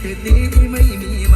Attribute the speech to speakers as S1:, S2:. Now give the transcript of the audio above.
S1: เศรษฐีไม่มี